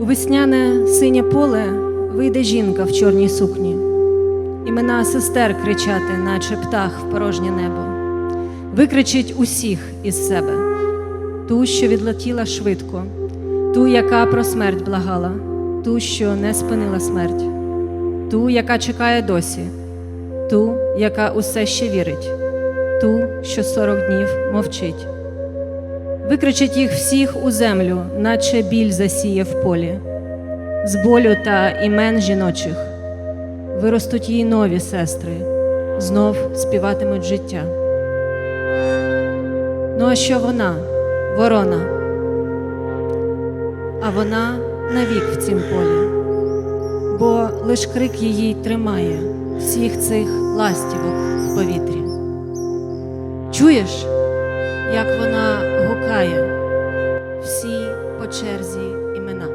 У весняне синє поле вийде жінка в чорній сукні. Імена сестер кричати, наче птах в порожнє небо. Викричить усіх із себе, ту, що відлетіла швидко, ту, яка про смерть благала, ту, що не спинила смерть, ту, яка чекає досі, ту, яка усе ще вірить, ту, що сорок днів мовчить. Викричить їх всіх у землю, наче біль засіє в полі. З болю та імен жіночих виростуть їй нові сестри, знов співатимуть життя. Ну а що вона, ворона? А вона навік в цім полі, бо лиш крик її тримає всіх цих ластівок в повітрі. Чуєш? як вона гукає всі по черзі імена.